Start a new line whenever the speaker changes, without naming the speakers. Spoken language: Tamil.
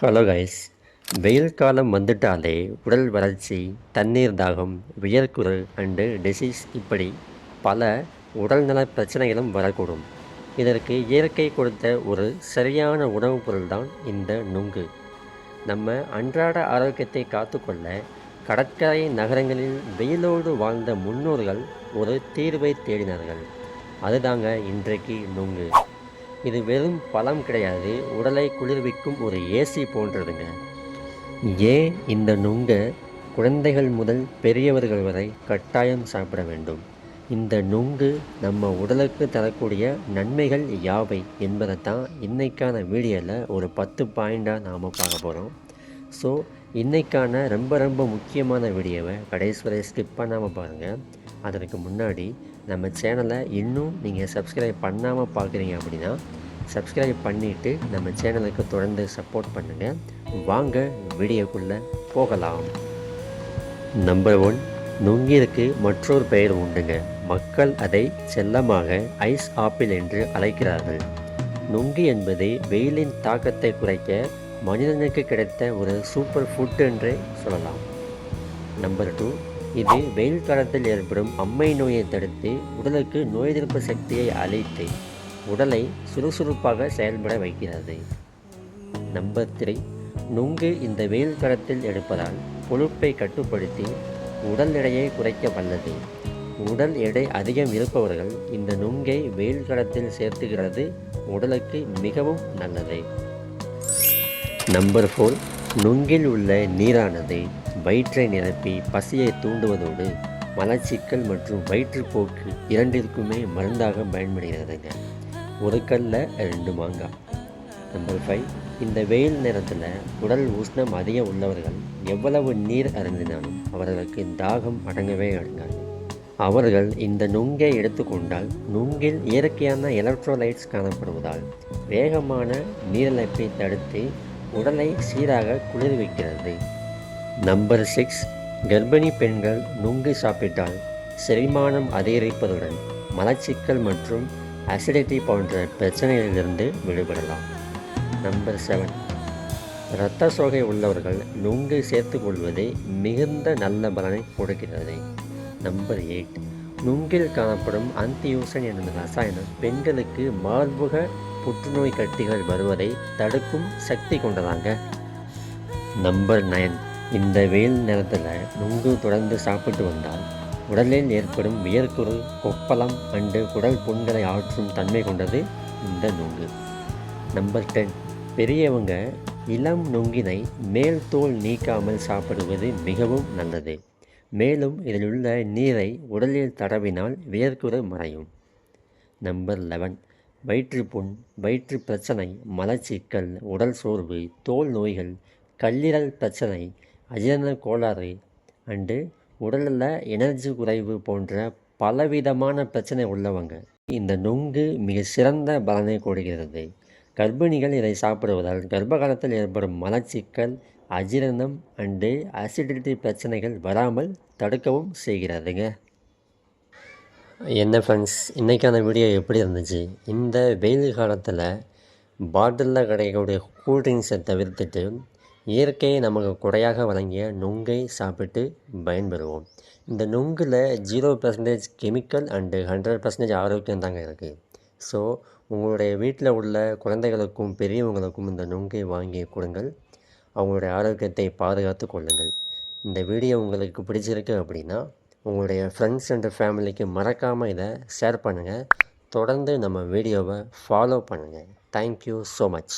ஹலோ கைஸ் வெயில் காலம் வந்துட்டாலே உடல் வறட்சி தண்ணீர் தாகம் வியர்க்குரல் அண்டு டிசீஸ் இப்படி பல உடல்நல பிரச்சனைகளும் வரக்கூடும். இதற்கு இயற்கை கொடுத்த ஒரு சரியான உணவுப் பொருள் தான் இந்த நுங்கு. நம்ம அன்றாட ஆரோக்கியத்தை காத்துக்கொள்ள கடற்கரை நகரங்களில் வெயிலோடு வாழ்ந்த முன்னோர்கள் ஒரு தீர்வை தேடினார்கள். அதுதாங்க இன்றைக்கு நுங்கு. இது வெறும் பழம் கிடையாது. உடலை குளிர்விக்கும் ஒரு ஏசி போன்றதுங்க. ஏன் இந்த நுங்கை குழந்தைகள் முதல் பெரியவர்கள் வரை கட்டாயம் சாப்பிட வேண்டும்? இந்த நுங்கு நம்ம உடலுக்கு தரக்கூடிய நன்மைகள் யாவை என்பதை தான் இன்றைக்கான வீடியோவில் ஒரு பத்து பாயிண்டாக நாம் பார்க்க போகிறோம் ஸோ இன்றைக்கான ரொம்ப ரொம்ப முக்கியமான வீடியோவை கடைசி வரை ஸ்கிப் பண்ணாமல் பாருங்கள் அதற்கு முன்னாடி நம்ம சேனலை இன்னும் நீங்கள் சப்ஸ்கிரைப் பண்ணாமல் பார்க்குறீங்க அப்படின்னா சப்ஸ்கிரைப் பண்ணிவிட்டு நம்ம சேனலுக்கு தொடர்ந்து சப்போர்ட் பண்ணுங்கள் வாங்க வீடியோக்குள்ளே போகலாம். நம்பர் ஒன் நுங்கிற்கு மற்றொரு பெயர் உண்டுங்க. மக்கள் அதை செல்லமாக ஐஸ் ஆப்பிள் என்று அழைக்கிறார்கள். நுங்கி என்பது வெயிலின் தாக்கத்தை குறைக்க மனிதனுக்கு கிடைத்த ஒரு சூப்பர் ஃபுட் என்றே சொல்லலாம். நம்பர் டூ இது வெயில் காலத்தில் ஏற்படும் அம்மை நோயை தடுத்து உடலுக்கு நோய் எதிர்ப்பு சக்தியை அளித்து உடலை சுறுசுறுப்பாக செயல்பட வைக்கிறது. நம்பர் த்ரீ நுங்கு இந்த வெயில் காலத்தில் எடுப்பதால் கொழுப்பை கட்டுப்படுத்தி உடல் எடையை குறைக்க வல்லது. உடல் எடை அதிகம் இருப்பவர்கள் இந்த நுங்கை வெயில் காலத்தில் சேர்த்துகிறது உடலுக்கு மிகவும் நல்லது. நம்பர் ஃபோர் நுங்கில் உள்ள நீரானது வயிற்றை நிரப்பி பசியை தூண்டுவதோடு மலச்சிக்கல் மற்றும் வயிற்றுப்போக்கு இரண்டிற்குமே மருந்தாக பயன்படுகிறதுங்க. ஒரு கல்லில் ரெண்டு மாங்காய். நம்பர் ஃபைவ் இந்த வெயில் நேரத்தில் உடல் உஷ்ணம் அதிகம் உள்ளவர்கள் எவ்வளவு நீர் அருந்தினாலும் அவர்களுக்கு தாகம் அடங்கவே அடங்காது. அவர்கள் இந்த நுங்கை எடுத்துக்கொண்டால் நுங்கில் இயற்கையான எலக்ட்ரோலைட்ஸ் காணப்படுவதால் வேகமான நீரிழப்பை தடுத்து உடலை சீராக குளிர் வைக்கிறது. நம்பர் சிக்ஸ் கர்ப்பிணி பெண்கள் நுங்கு சாப்பிட்டால் செரிமானம் அதிகரிப்பதுடன் மலச்சிக்கல் மற்றும் அசிடிட்டி போன்ற பிரச்சனைகளிலிருந்து விடுபடலாம். நம்பர் செவன் இரத்த சோகை உள்ளவர்கள் நுங்கு சேர்த்துக்கொள்வது மிகுந்த நல்ல பலனை கொடுக்கிறது. நம்பர் எயிட் நுங்கில் காணப்படும் அந்தியூசன் என்னும் ரசாயனம் பெண்களுக்கு மார்புக புற்றுநோய் கட்டிகள் வருவதை தடுக்கும் சக்தி கொண்டதாங்க. Number nine. இந்த வெயில் நேரத்தில் நுங்கு தொடர்ந்து சாப்பிட்டு வந்தால் உடலில் ஏற்படும் வியர்க்குரு கொப்பளம் அண்டு குடல் புண்களை ஆற்றும் தன்மை கொண்டது இந்த நுங்கு. Number ten. பெரியவங்க இளம் நுங்கினை மேல் தோல் நீக்காமல் சாப்பிடுவது மிகவும் நல்லது. மேலும் இதில் உள்ள நீரை உடலில் தடவினால் வியர்க்குரு மறையும். Number eleven. வயிற்றுப்புண் வயிற்று பிரச்சனை மலச்சிக்கல் உடல் சோர்வு தோல் நோய்கள் கல்லீரல் பிரச்சனை அஜீரண கோளாறு அண்டு உடலில் எனர்ஜி குறைவு போன்ற பலவிதமான பிரச்சனை உள்ளவங்க. இந்த நுங்கு மிக சிறந்த பலனை கொடுக்கிறது. கர்ப்பிணிகள் இதை சாப்பிடுவதால் கர்ப்ப காலத்தில் ஏற்படும் மலச்சிக்கல் அஜீரணம் அண்டு அசிடிட்டி பிரச்சனைகள் வராமல் தடுக்கவும் செய்கிறதுங்க. என்ன ஃப்ரெண்ட்ஸ் இன்றைக்கான வீடியோ எப்படி இருந்துச்சு? இந்த வெயில் காலத்தில் பாட்டிலில் கிடைக்கக்கூடிய கூல்ட்ரிங்க்ஸை தவிர்த்துட்டு இயற்கையை நமக்கு குறையாக வழங்கிய நுங்கை சாப்பிட்டு பயன்பெறுவோம். இந்த நுங்கில் zero percentage chemical and hundred percentage ஆரோக்கியம் தாங்க இருக்குது ஸோ உங்களுடைய வீட்டில் உள்ள குழந்தைகளுக்கும் பெரியவங்களுக்கும் இந்த நுங்கை வாங்கி கொடுங்கள். அவங்களுடைய ஆரோக்கியத்தை பாதுகாத்து கொள்ளுங்கள். இந்த வீடியோ உங்களுக்கு பிடிச்சிருக்கு அப்படின்னா உங்களுடைய ஃப்ரெண்ட்ஸ் அண்ட் ஃபேமிலிக்கு மறக்காமல் இதை ஷேர் பண்ணுங்கள் தொடர்ந்து நம்ம வீடியோவை ஃபாலோ பண்ணுங்கள் தேங்க்யூ ஸோ மச்